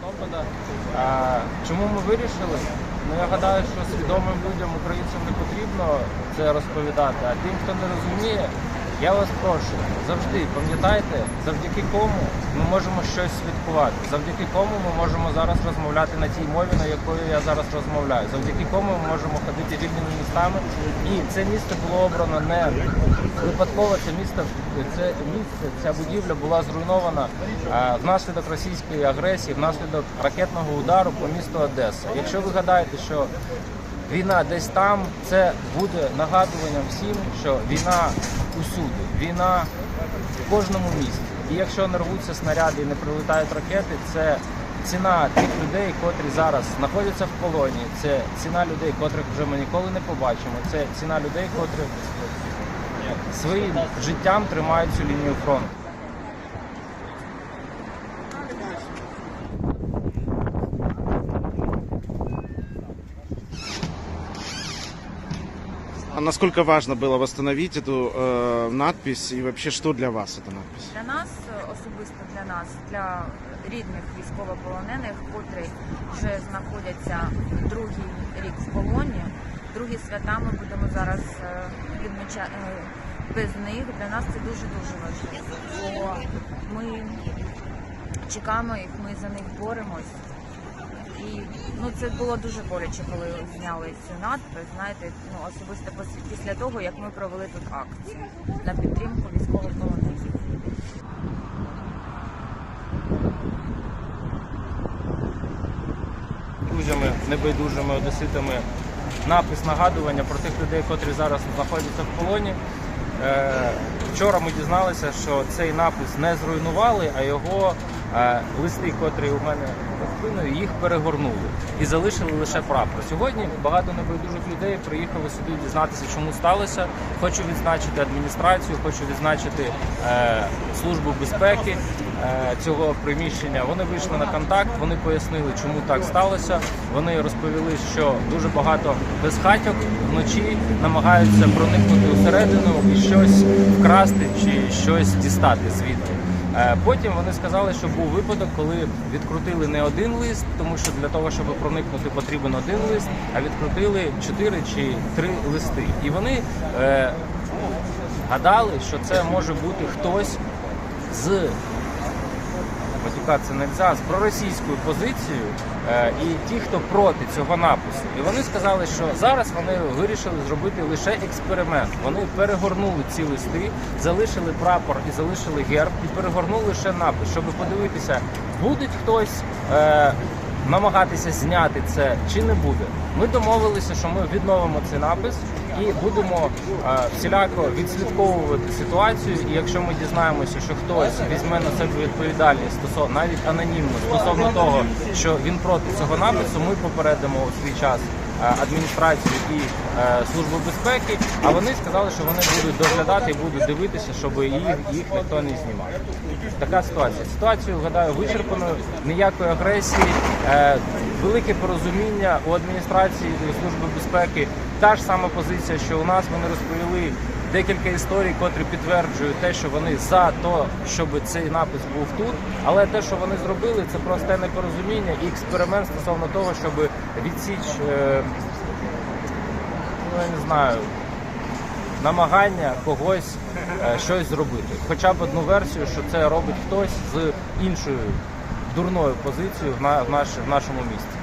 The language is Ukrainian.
Конопада. Чому ми вирішили? Ну, Я гадаю, що свідомим людям, українцям не потрібно це розповідати, а тим, хто не розуміє, я вас прошу, завжди пам'ятайте, завдяки кому ми можемо щось святкувати, завдяки кому ми можемо зараз розмовляти на тій мові, на якої я зараз розмовляю, завдяки кому ми можемо ходити вільними містами. І це місце було обрано не випадково. Це місто, це місце, ця будівля була зруйнована е, внаслідок російської агресії, внаслідок ракетного удару по місту Одеса. Якщо ви гадаєте, що Війна десь там, це буде нагадуванням всім, що війна усюди, війна в кожному місті. І якщо не рвуться снаряди і не прилітають ракети, це ціна тих людей, котрі зараз знаходяться в полоні, це ціна людей, котрих вже ми ніколи не побачимо. Це ціна людей, котрі своїм життям тримають цю лінію фронту. А насколько важно было восстановить эту э, надпись и вообще что для вас эта надпись? Для нас, е, особисто для нас, для рідних військовополонених, котрі вже знаходяться другий рік в полоні, другі свята ми будемо зараз е, відмічати без них. Для нас це дуже дуже важливо. Бо ми чекаємо їх, ми за них боремось. І ну це було дуже боляче, коли зняли цю надпис. Знаєте, ну особисто після того, як ми провели тут акцію на підтримку військових військовополонених. друзями, небайдужими одеситами напис нагадування про тих людей, котрі зараз знаходяться в полоні. Е, Вчора ми дізналися, що цей напис не зруйнували, а його е, листи, котрі у мене спиною, їх перегорнули і залишили лише прапор. Сьогодні багато небайдужих людей приїхали сюди дізнатися, чому сталося. Хочу відзначити адміністрацію, хочу відзначити е, службу безпеки е, цього приміщення. Вони вийшли на контакт, вони пояснили, чому так сталося. Вони розповіли, що дуже багато безхатьок вночі намагаються проникнути всередину і щось вкрасти чи щось дістати звідти. Е, Потім вони сказали, що був випадок, коли відкрутили не один лист, тому що для того, щоб проникнути, потрібен один лист, а відкрутили чотири чи три листи. І вони е, гадали, що це може бути хтось з матюкатися нельзя, з проросійською позицією е, і ті, хто проти цього напису. І вони сказали, що зараз вони вирішили зробити лише експеримент. Вони перегорнули ці листи, залишили прапор і залишили герб, і перегорнули лише напис, щоб подивитися, буде хтось. Е, Намагатися зняти це чи не буде. Ми домовилися, що ми відновимо цей напис і будемо е, всіляко відслідковувати ситуацію. І якщо ми дізнаємося, що хтось візьме на себе відповідальність стосовно навіть анонімно стосовно того, що він проти цього напису, ми попередимо у свій час е, адміністрацію і е, службу безпеки. А вони сказали, що вони будуть доглядати і будуть дивитися, щоб їх, їх ніхто не знімав. Така ситуація. Ситуацію гадаю вичерпаною, ніякої агресії, е, велике порозуміння у адміністрації і служби безпеки. Та ж сама позиція, що у нас вони розповіли декілька історій, котрі підтверджують те, що вони за те, щоб цей напис був тут. Але те, що вони зробили, це просте непорозуміння і експеримент стосовно того, щоб відсіч, е, ну я не знаю, намагання когось е, щось зробити. Хоча б одну версію, що це робить хтось з іншою дурною позицією в нашому місті.